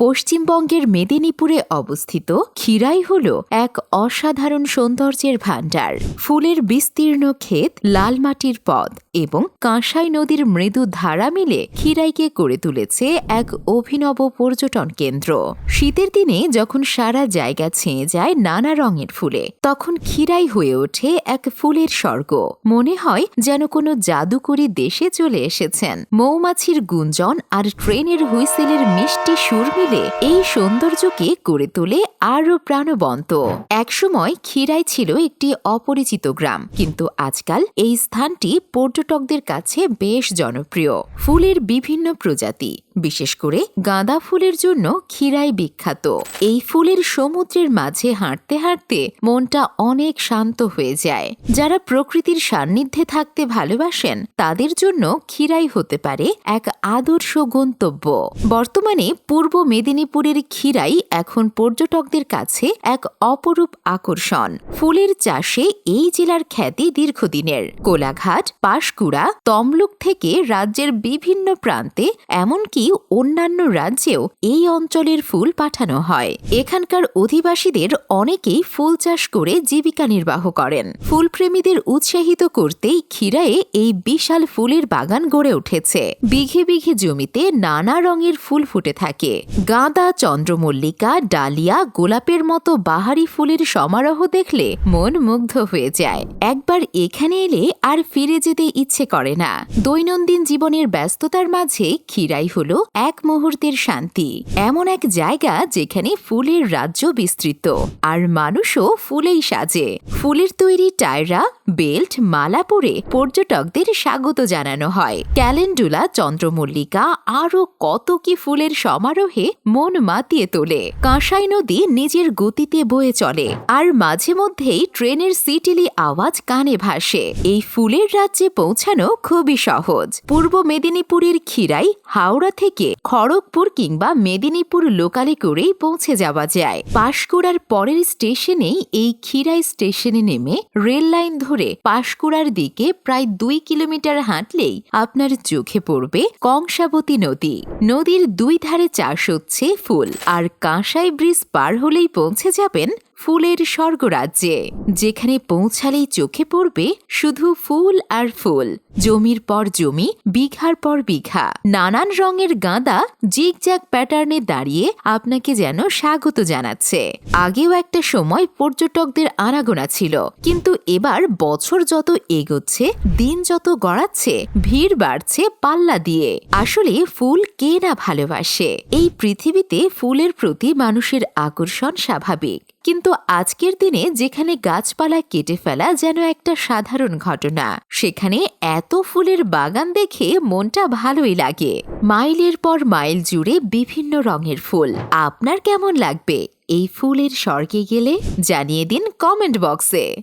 পশ্চিমবঙ্গের মেদিনীপুরে অবস্থিত ক্ষীরাই হল এক অসাধারণ সৌন্দর্যের ভাণ্ডার। ফুলের বিস্তীর্ণ ক্ষেত, লাল মাটির পথ এবং কাঁসাই নদীর মৃদু ধারা মিলে ক্ষীরাইকে করে তুলেছে এক অভিনব পর্যটন কেন্দ্র। শীতের দিনে যখন সারা জায়গা ছেঁয়ে যায় নানা রঙের ফুলে, তখন ক্ষীরাই হয়ে ওঠে এক ফুলের স্বর্গ। মনে হয় যেন কোনো জাদুকরী দেশে চলে এসেছেন। মৌমাছির গুঞ্জন আর ট্রেনের হুইসেলের মিষ্টি সুর মিলে এই সৌন্দর্যকে করে তোলে আরও প্রাণবন্ত। একসময় খিরাই ছিল একটি অপরিচিত গ্রাম, কিন্তু আজকাল এই স্থানটি পর্যটকদের কাছে বেশ জনপ্রিয়। ফুলের বিভিন্ন প্রজাতি, বিশেষ করে গাঁদা ফুলের জন্য খিরাই বিখ্যাত। এই ফুলের সমুদ্রের মাঝে হাঁটতে হাঁটতে মনটা অনেক শান্ত হয়ে যায়। যারা প্রকৃতির সান্নিধ্যে থাকতে ভালোবাসেন, তাদের জন্য খিরাই হতে পারে এক আদর্শ গন্তব্য। বর্তমানে পূর্ব মেদিনীপুরের ক্ষীরাই এখন পর্যটকদের কাছে এক অপরূপ আকর্ষণ। ফুলের চাষে এই জেলার খ্যাতি দীর্ঘদিনের। কোলাঘাট, পাশকুড়া, তমলুক থেকে রাজ্যের বিভিন্ন প্রান্তে, এমনকি অন্যান্য রাজ্যেও এই অঞ্চলের ফুল পাঠানো হয়। এখানকার অধিবাসীদের অনেকেই ফুল চাষ করে জীবিকা নির্বাহ করেন। ফুলপ্রেমীদের উৎসাহিত করতেই ক্ষীরায়ে এই বিশাল ফুলের বাগান গড়ে উঠেছে। বিঘে বিঘে জমিতে নানা রঙের ফুল ফুটে থাকে। গাঁদা চন্দ্রমল্লিকা, ডালিয়া, গোলাপের মতো বাহারি ফুলের সমারোহ দেখলে মন মুগ্ধ হয়ে যায়। একবার এখানে এলে আর ফিরে যেতে ইচ্ছে করে না। দৈনন্দিন জীবনের ব্যস্ততার মাঝে ক্ষীরাই হলো এক মুহূর্তের শান্তি। এমন এক জায়গা যেখানে ফুলের রাজ্য বিস্তৃত, আর মানুষও ফুলেই সাজে। ফুলের তৈরি টায়রা, বেল্ট, মালা পরে পর্যটকদের স্বাগত জানানো হয়। ক্যালেন্ডুলা, চন্দ্রমল্লিকা, আরও কত কি ফুলের সমারোহে মন মাতিয়ে তোলে। কাঁসাই নদী নিজের গতিতে বয়ে চলে, আর মাঝে মধ্যেই ট্রেনের সিটিলি আওয়াজ কানে ভাসে। এই ফুলের রাজ্যে পৌঁছানো খুবই সহজ। পূর্ব মেদিনীপুরের খিরাই হাওড়া থেকে খড়গপুর কিংবা মেদিনীপুর লোকালে করেই পৌঁছে যাওয়া যায়। পাশকুড়ার পরের স্টেশনেই এই খিরাই স্টেশনে নেমে রেল লাইন ধরে পাশকুড়ার দিকে প্রায় দুই কিলোমিটার হাঁটলেই আপনার চোখে পড়বে কংসাবতী নদী। নদীর দুই ধারে চাষ হচ্ছে ফুল। আর কাঁসাই ব্রিজ পার হলেই পৌঁছে যাবেন ফুলের স্বর্গরাজ্যে, যেখানে পৌঁছালেই চোখে পড়বে শুধু ফুল আর ফুল। জমির পর জমি, বিঘার পর বিঘা। নানান রঙের গাঁদা জিগজ্যাগ প্যাটার্নে দাঁড়িয়ে আপনাকে যেন স্বাগত জানাচ্ছে। আগেও একটা সময় পর্যটকদের আনাগোনা ছিল, কিন্তু এবার বছর যত এগোচ্ছে, দিন যত গড়াচ্ছে, ভিড় বাড়ছে পাল্লা দিয়ে। আসলে ফুল কে না ভালোবাসে? এই পৃথিবীতে ফুলের প্রতি মানুষের আকর্ষণ স্বাভাবিক। কিন্তু আজকের দিনে যেখানে গাছপালা কেটে ফেলা যেন একটা সাধারণ ঘটনা, সেখানে এত ফুলের বাগান দেখে মনটা ভালোই লাগে। মাইলের পর মাইল জুড়ে বিভিন্ন রঙের ফুল। আপনার কেমন লাগবে? এই ফুলের স্বর্গে গেলে জানিয়ে দিন কমেন্ট বক্সে।